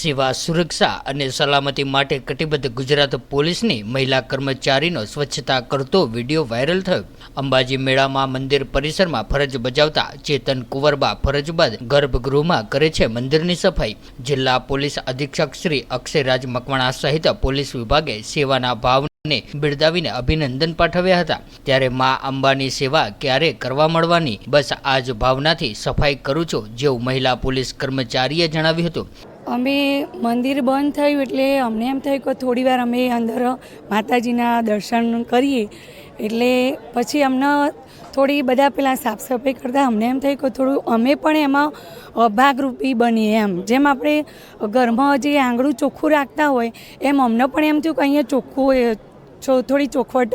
સેવા, સુરક્ષા અને સલામતી માટે કટિબદ્ધ ગુજરાત પોલીસની મહિલા કર્મચારીનો સ્વચ્છતા કરતો વીડિયો વાયરલ થયો. અંબાજી મેળામાં મંદિર પરિસરમાં ફરજ બજાવતા ચેતન કુંવરબા ફરજ બાદ ગર્ભગૃહમાં કરે છે મંદિરની સફાઈ. જિલ્લા પોલીસ અધિક્ષક શ્રી અક્ષયરાજ મકવાણા સહિત પોલીસ વિભાગે સેવાના ભાવને બિરદાવીને અભિનંદન પાઠવ્યા હતા. ત્યારે મા અંબાની સેવા ક્યારે કરવા મળવાની? બસ આ જ ભાવનાથી સફાઈ કરું છું, જેવું મહિલા પોલીસ કર્મચારીએ જણાવ્યું હતું. અમે મંદિર બંધ થયું એટલે અમને એમ થયું કે થોડી વાર અમે અંદર માતાજીના દર્શન કરીએ. એટલે પછી અમને થોડી બધા પેલા સાફ સફાઈ કરતાં અમને એમ થયું કે થોડું અમે પણ એમાં ભાગરૂપી બનીએ એમ. જેમ આપણે ઘરમાં જે આંગળું ચોખ્ખું રાખતા હોય, એમ અમને પણ એમ થયું કે અહીંયા ચોખ્ખું થોડી ચોખવટ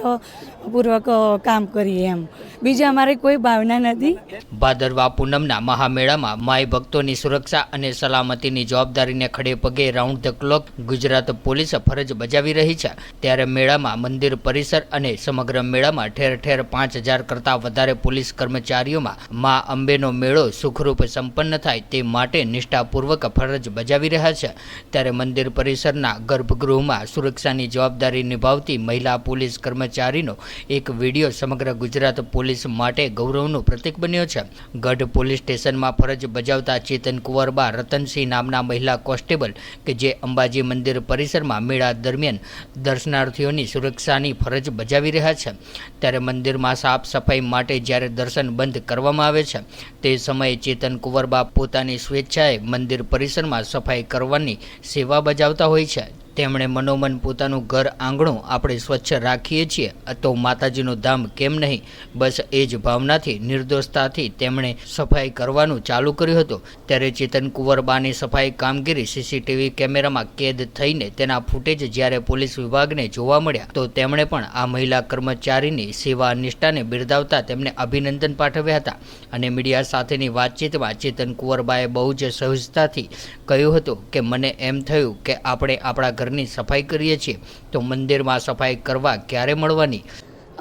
પૂર્વક કામ કરીએ એમ. બીજી અમારે કોઈ ભાવના નથી. ભાદરવા પૂનમના મહામેળામાં માય ભક્તોની સુરક્ષા અને સલામતીની જવાબદારીને ખડે પગે round the clock Gujarat police ફરજ બજાવી રહી છે. ત્યારે મેળામાં મંદિર પરિસર અને સમગ્ર મેળામાં ઠેર ઠેર પાંચ હજાર કરતાં વધારે પોલીસ કર્મચારીઓમાં મા અંબેનો મેળો સુખરૂપ સંપન્ન થાય તે માટે નિષ્ઠાપૂર્વક ફરજ બજાવી રહ્યા છે. ત્યારે મંદિર પરિસરના ગર્ભગૃહમાં સુરક્ષાની જવાબદારી નિભાવતી મહિલા પોલીસ કર્મચારીનો એક વીડિયો સમગ્ર ગુજરાત પોલીસ માટે ગૌરવનું પ્રતીક બન્યો છે. ગઢ પોલીસ સ્ટેશનમાં ફરજ બજાવતા ચેતન કુંવરબા રતનસિંહ નામના મહિલા કોન્સ્ટેબલ કે જે અંબાજી મંદિર પરિસરમાં મેળા દરમિયાન દર્શનાર્થીઓની સુરક્ષાની ફરજ બજાવી રહ્યા છે. ત્યારે મંદિરમાં સાફ સફાઈ માટે જ્યારે દર્શન બંધ કરવામાં આવે છે, તે સમયે ચેતન કુંવરબા પોતાની સ્વેચ્છાએ મંદિર પરિસરમાં સફાઈ કરવાની સેવા બજાવતા હોય છે. તેમણે મનોમન પોતાનું ઘર આંગણું આપણે સ્વચ્છ રાખીએ છીએ. તો માતાજીનું ધામ કેમ નહીં? બસ એ જ ભાવનાથી, નિર્દોષતાથી તેમણે સફાઈ કરવાનું ચાલુ કર્યું હતું. ત્યારે ચેતન કુંવરબાની સફાઈ કામગીરી સીસીટીવી કેમેરામાં કેદ થઈને તેના ફૂટેજ જ્યારે પોલીસ વિભાગને જોવા મળ્યા, તો તેમણે પણ આ મહિલા કર્મચારીની સેવા નિષ્ઠાને બિરદાવતા તેમને અભિનંદન પાઠવ્યા હતા. અને મીડિયા સાથેની વાતચીતમાં ચેતન કુંવરબાએ બહુ જ સહજતાથી કહ્યું હતું કે, મને એમ થયું કે આપણે આપણા ઘરની સફાઈ કરીએ છીએ, તો મંદિરમાં સફાઈ કરવા ક્યારે મળવાની?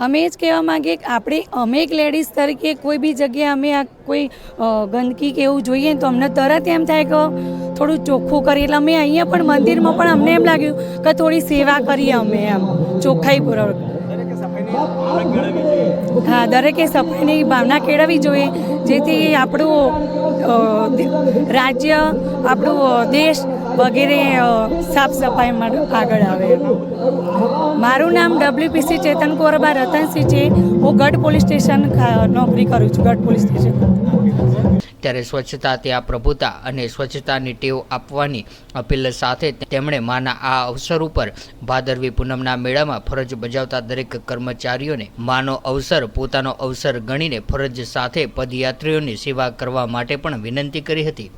અમે જ કહેવા માંગીએ કે આપણે, અમે એક લેડીઝ તરીકે કોઈ બી જગ્યાએ અમે આ કોઈ ગંદકી કે એવું જોઈએ તો અમને તરત એમ થાય કે થોડું ચોખ્ખું કરીએ. એટલે અમે અહીંયા પણ મંદિરમાં પણ અમને એમ લાગ્યું કે થોડી સેવા કરીએ અમે એમ ચોખ્ખાઈ પૂર્વક હા, દરેકે સફાઈની ભાવના કેળવવી જોઈએ, જેથી આપણું રાજ્ય, આપણું દેશ વગેરે સાફ સફાઈમાં આગળ આવે. મારું નામ ડબ્લ્યુપીસી ચેતન કોરબા રતનસિંહ છે. હું ગઢ પોલીસ સ્ટેશન નોકરી કરું છું, ગઢ પોલીસ સ્ટેશન. ત્યારે સ્વચ્છતા ત્યાં પ્રભુતા અને સ્વચ્છતાની ટેવ આપવાની અપીલ સાથે તેમણે માના આ અવસર ઉપર ભાદરવી પૂનમના મેળામાં ફરજ બજાવતા દરેક કર્મચારીઓને માનો અવસર, પોતાનો અવસર ગણીને ફરજ સાથે પદયાત્રીઓની સેવા કરવા માટે પણ વિનંતી કરી હતી.